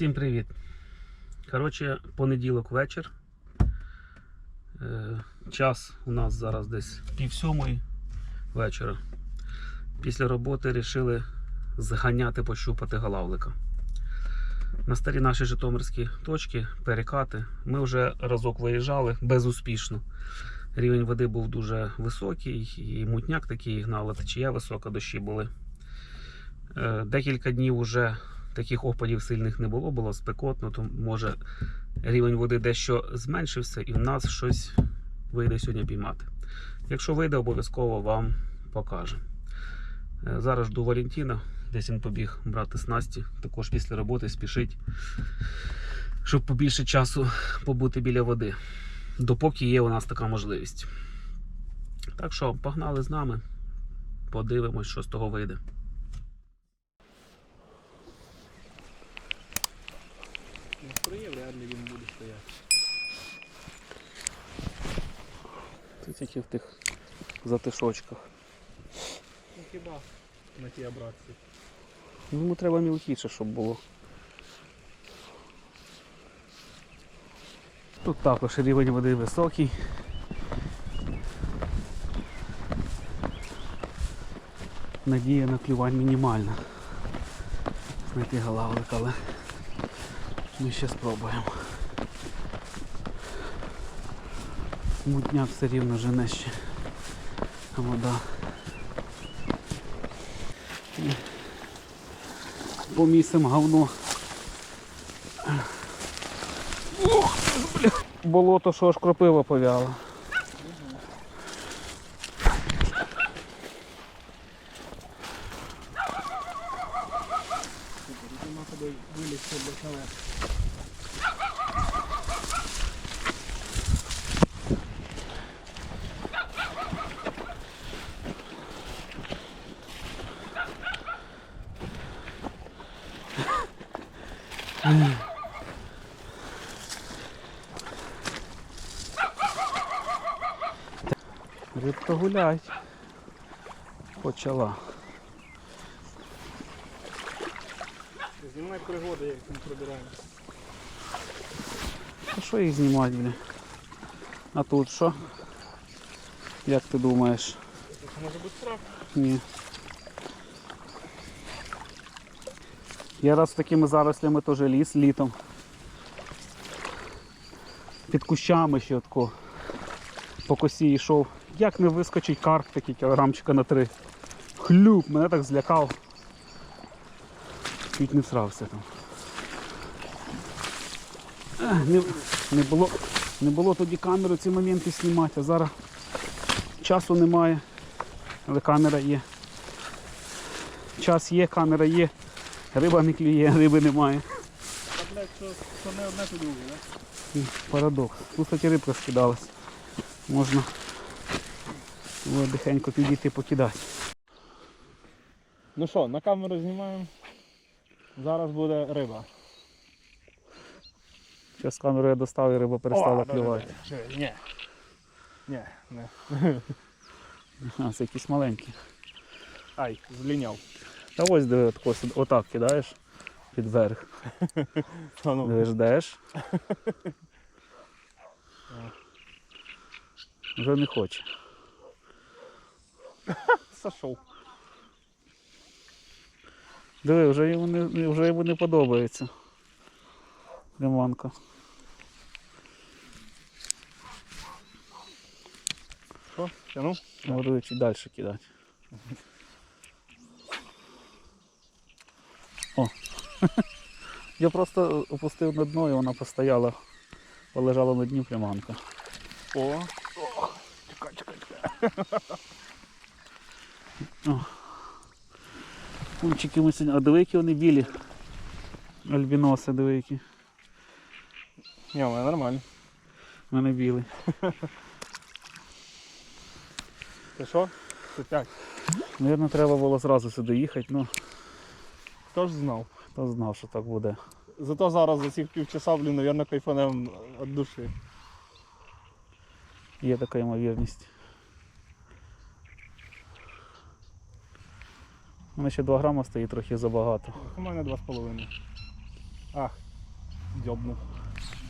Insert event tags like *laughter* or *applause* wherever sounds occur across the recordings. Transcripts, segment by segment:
Всім привіт. Коротше, понеділок вечір. Е, час у нас зараз десь пів сьомої вечора. Після роботи вирішили зганяти, пощупати галавлика. На старі наші житомирські точки, перекати. Ми вже разок виїжджали безуспішно. Рівень води був дуже високий, і мутняк такий гнала, течія висока, дощі були. Е, Декілька днів уже таких опадів сильних не було, було спекотно, то може рівень води дещо зменшився і в нас щось вийде сьогодні піймати. Якщо вийде, обов'язково вам покажу. Е, Зараз жду Валентина, десь він побіг брати снасті, також після роботи спішить, щоб побільше часу побути біля води, допоки є у нас така можливість. Так що погнали з нами, подивимось, що з того вийде. Настроє вряд ли він буде стояти. Це тільки в тих затишочках. Ну хіба на тій обратці. Ну, Йому треба мілкіше, щоб було. Тут також рівень води високий. Надія на клювань мінімальна. Знайти галавлик, але ми ще спробуємо. Мутняк все рівно жене ще. Вода. помісимо говно. Ох, бля. Болото, що аж кропива повяла. Нема куди гулять. Почала. Знімай пригоди, як ми пробираємо. А що їх знімати, бля? А тут що? Як ти думаєш? Це може бути страх. Ні. Я раз такими зарослями теж ліс літом. Під кущами ще отко. По косі йшов. Як не вискочить карп такий кілограмчика на три. Хлюп, мене так злякав. Чуть не всрався там. Не, не, було, не було тоді камеру ці моменти знімати, а зараз часу немає, але камера є. Час є, камера є, риба не клює, риби немає. Та блядь, що, що не одне, то друге, да? Парадокс. Тут, кстати, рибка скидалась. Можна було тихенько підійти покидати. Ну що, на камеру знімаємо. Зараз буде риба. Зараз камеру я достав і риба перестала клювати. Ні. Ні, не. *laughs* А, це якісь маленькі. Ай, зліняв. Та ось диви, отак кидаєш під верх. *laughs* А ну. Ждеш. *laughs* Вже не хоче. *laughs* Сошов. Диви, вже йому не, вже йому не подобається. Лиманка. Що? Тяну? Буду чуть далі кидати. О. *laughs* Я просто опустив на дно і вона постояла, полежала на дні приманка. О. Чекай, чекай, чекай. *laughs* О. Кунчики ми сьогодні. А диви, які вони білі. Альбіноси, диви, які. Ні, у мене нормально. У мене білий. Ти що? П'ять. Навірно, треба було зразу сюди їхати, ну Хто ж знав? хто знав, що так буде. Зато зараз за цих півчаса, блін, навірно, кайфанем від душі. Є така ймовірність. Мене ще 2 грама стоїть трохи забагато. У мене два з половиною. Ах, Дьобнув.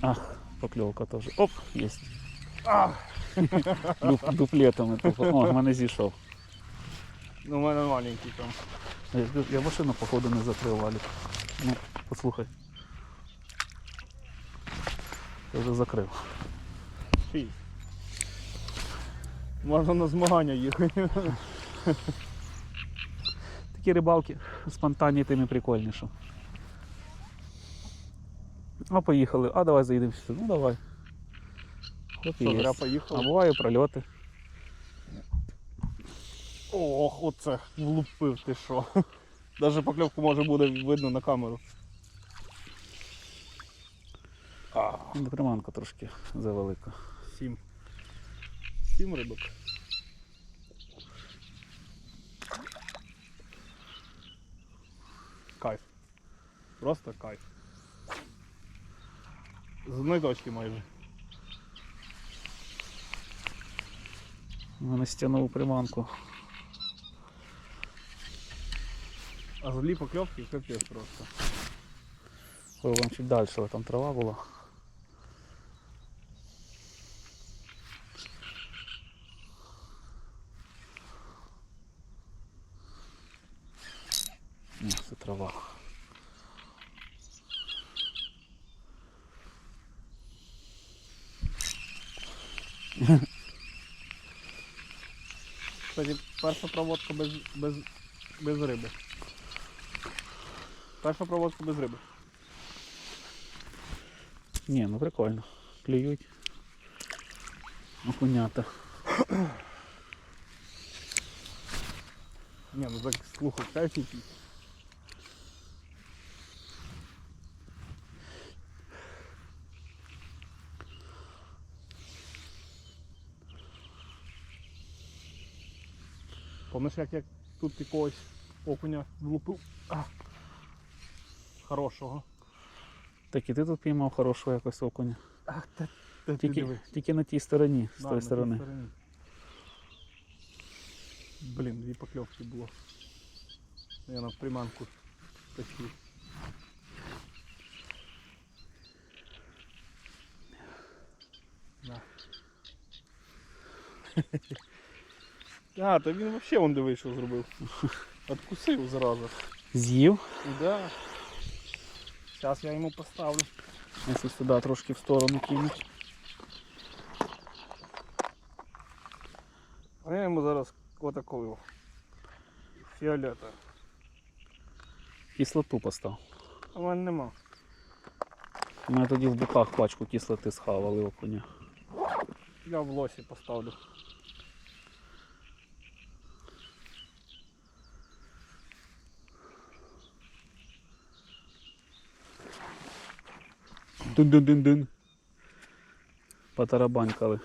Ах, покльовка теж. Оп, є. А! Дуп, дуплетами. тупо. О, в мене зійшов. Ну, у мене маленький там. Я, я машину, походу, не закрив валік. Ну, послухай. Я вже закрив. Фі. Можна на змагання їхати. Такі рибалки спонтанні, тим і прикольніше. А поїхали. А давай заїдемо сюди. Ну давай. От і є. поїхав? А буває прольоти. Ох, оце влупив ти що. *laughs* Даже покльовку може буде видно на камеру. А, Ну, Приманка трошки завелика. сім. Сім рибок. Кайф. Просто кайф. З одної точки майже. У мене стягнув приманку. А злі покльовки капець просто. Ой, вам чуть далі, але там трава була. Ні, це трава. Кстати, перша проводка без, без, без риби. Перша проводка без риби. Ні, ну прикольно. Клюють. Окунята. Ні, ну так слухав, який. Помниш, як я тут якогось окуня влупив? А. Хорошого. Так і ти тут піймав хорошого якось окуня. Ах, та, та Тільки, тільки на тій стороні, з Да, тої на тій сторони. стороні. Блін, дві покльовки було. Я на приманку тащив. На. А, то він взагалі он диви, що зробив. *laughs* Откусив зразу. З'їв. Да. Зараз я йому поставлю. Якщо сюди трошки в сторону кинуть. А я йому зараз отакою. Фіолета. Кислоту постав. А в мене нема. Ми тоді в буках пачку кислоти схавали окуня. Я в лосі поставлю. Дун-дун-дун-дун. Потарабанькали.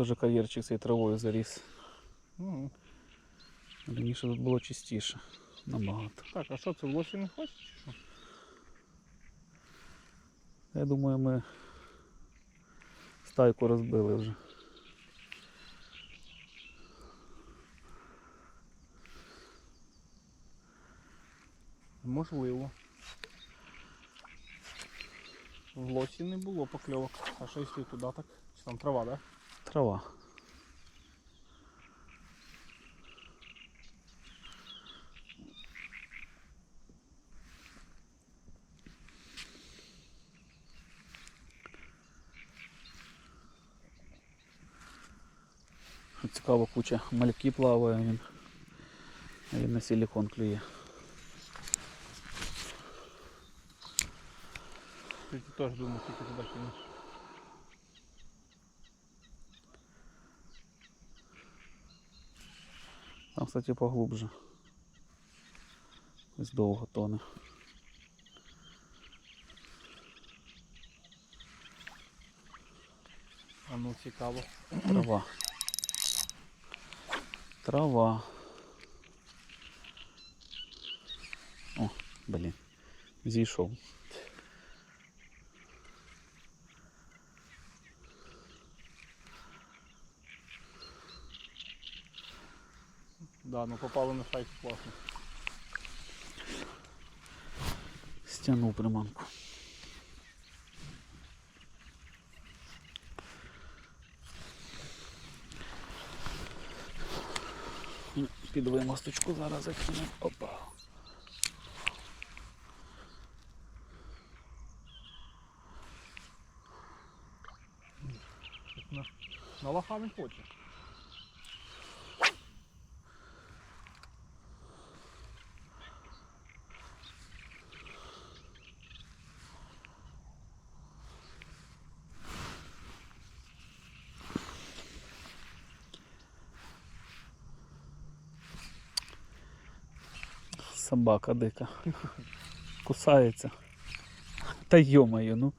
Тоже кар'єрчик цією травою заріс. Мгм. Раніше тут було чистіше. Набагато. Так, а що це в лосі не хочеш? Я думаю, ми стайку розбили вже. Можливо. В лосі не було покльовок. А що якщо туди так? Чи там трава, да? Трава. Цікаво, куча мальки плаває він. Він на силікон клює. Ти теж думав, тільки туди кинеш. Там, кстати, поглубже. Ось довго тоне. А ну цікаво. Трава. Трава. О, блін. Зійшов. Да, ну попали на сайт класно. Стягнув приманку. Під вимосточку зараз закинемо. Опа. На, лоха не хоче. Собака дика. Кусається. Та йомаю, ну.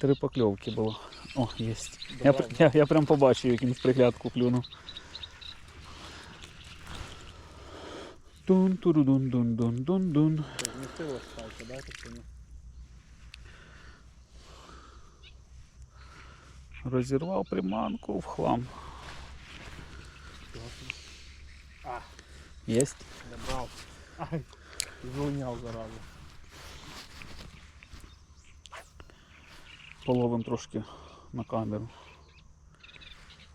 Три покльовки було. О, є. Я, я, я прям побачив, як він з приглядку клюнув. Дун туру дун дун дун дун дун. Це Змістилась да, що ні? Розірвав приманку в хлам. Єсть. не брав. Ай, злиняв заразу. Половим трошки на камеру.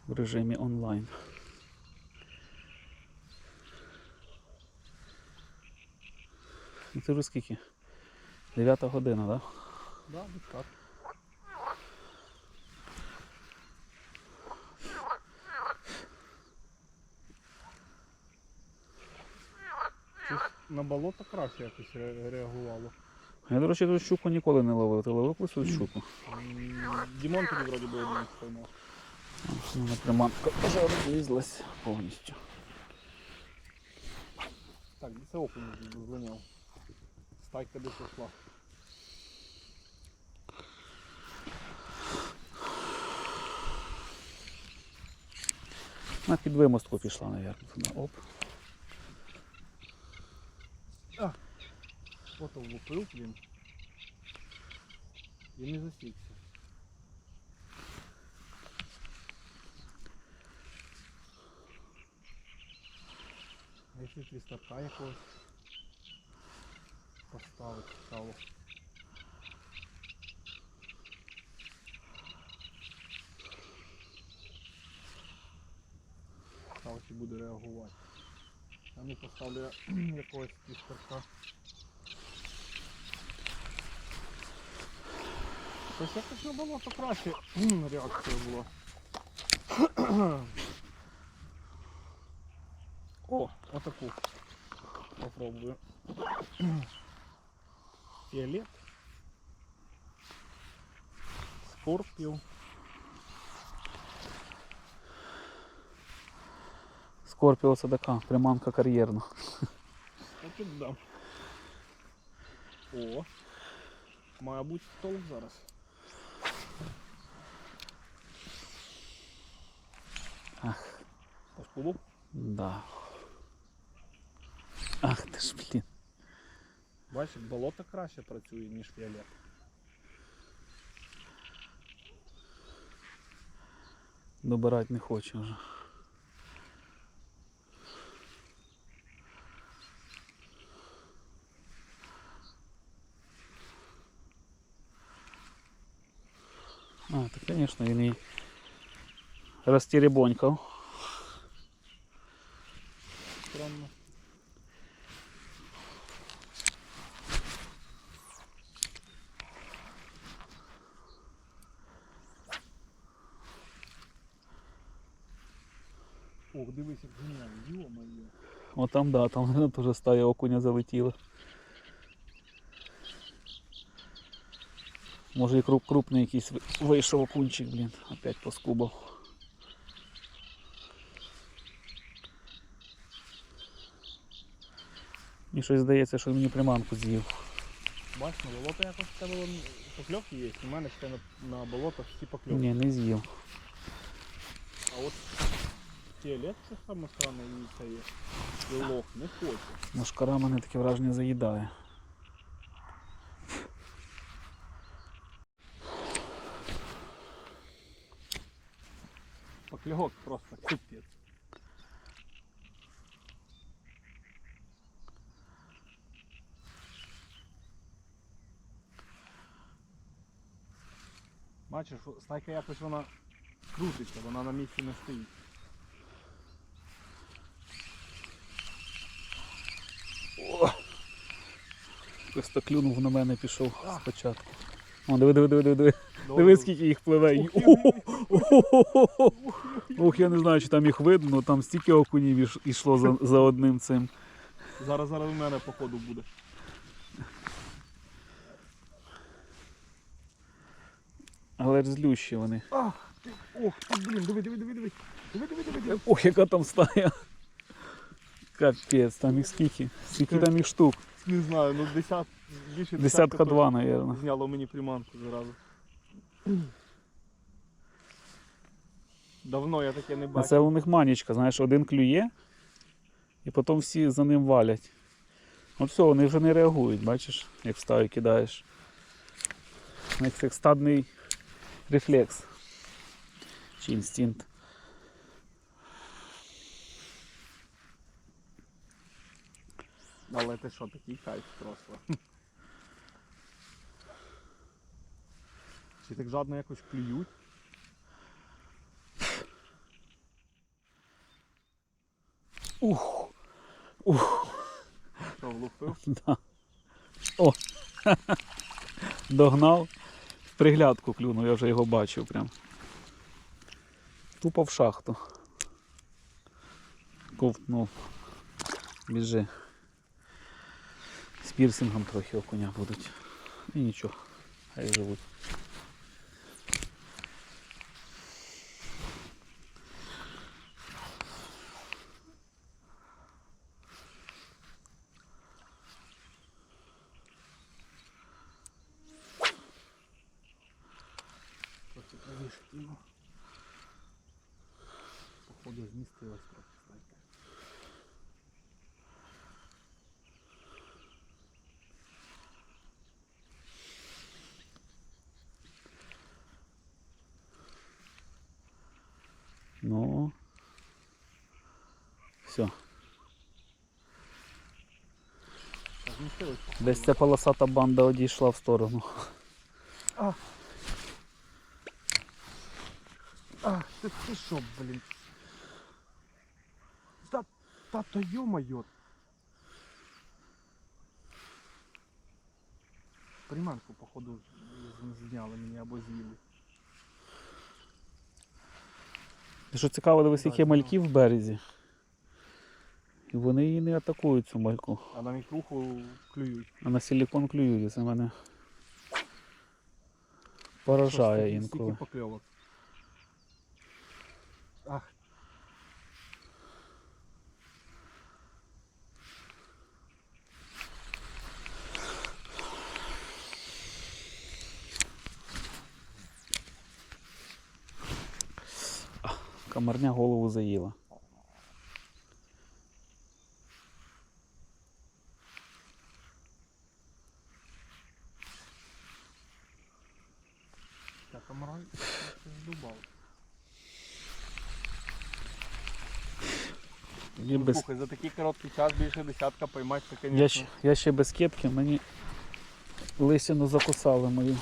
В режимі онлайн. Ну це вже скільки? Дев'ята година, так? Да? Да, десь на болото краще якось ре- реагувало. Я, до речі, тут щуку ніколи не ловив. Ти ловив тут щуку? М, Дімон тобі вроді би один спіймав. У мене приманка вже розлізлась повністю. Так, де це окунь злиняв. Стайка десь ушла. На під вимостку пішла, мабуть. Оп. Фото влупив, блін. І не засікся. Якщо твістарка якогось поставити. Цікаво, чи буде реагувати. А ну поставлю *clears throat* якогось твістарка. Тобто якось не було, то краще м, реакція була. О, отаку. Попробую. Фіолет. Скорпіо. Скорпіо це така приманка кар'єрна. Отут дам. О. Має бути толк зараз. Ах, Поспулу. да. Ах ти ж, блін. Бачиш, болото краще працює, ніж фіолет. Добирати не хоче вже. А, так, звісно, він і розтеребонькав. Странно. Ох, дивись, як геніально, йо-моє. О, там, да, там теж стая окуня залетіла. Може і круп, крупний якийсь ви- вийшов окунчик, блін, опять поскубав. Мені щось здається, що мені приманку з'їв. Бач, на болото якось в тебе покльовки є, у мене ще на, на болотах всі покльовки. Ні, не з'їв. А от Туалет це саме странне і це є. І лох не хоче. Мошкара мене таке враження заїдає. Покльовок просто капець. Бачиш, стайка якось вона крутиться, вона на місці не стоїть. Просто клюнув на мене пішов спочатку. О, диви, диви, диви, диви, диви. Диви, скільки їх пливе. Ух, я не знаю, чи там їх видно, але там стільки окунів іш- ішло за, за одним цим. Зараз зараз у мене походу буде. Але ж злющі вони. Ах, ти, ох, ти, блін, диви, диви, диви, диви. Диви, диви, диви, диви. Ох, яка там стая. Капець, там їх скільки? Скільки там їх штук? Не знаю, ну десят, більше Десятка два, точно. Зняло мені приманку зразу. Давно я таке не А це у них манічка, знаєш, один клює, і потім всі за ним валять. От все, вони вже не реагують, бачиш, як в стаю кидаєш. Як стадний рефлекс. Чи інстинкт. Але ти що, такий кайф просто. Чи так жадно якось клюють? Ух! Ух! Що, влупив? Да. О! *laughs* Догнав. Приглядку клюнув, я вже його бачив прям. Тупо в шахту. Ковтнув. Біжи. З пірсингом трохи окуня будуть. І нічого. Хай живуть. Трохи правіше кину. Походу змістилась трохи стайка. Ну. Все. Десь ця полосата банда одійшла в сторону. Ах, ти, ти що, блін? Та, та то ё-моё. Приманку, походу, зняли мені або з'їли. Що цікаво, дивись, які мальки в березі. І вони її не атакують цю мальку. А на мікруху клюють. А на силікон клюють, це мене поражає інколи. Ах. Комарня голову заїла. Я здубав. І без... Слухай, за такий короткий час більше десятка поймати, це, я, звісно. ще, я ще без кепки, мені лисину закусали мою.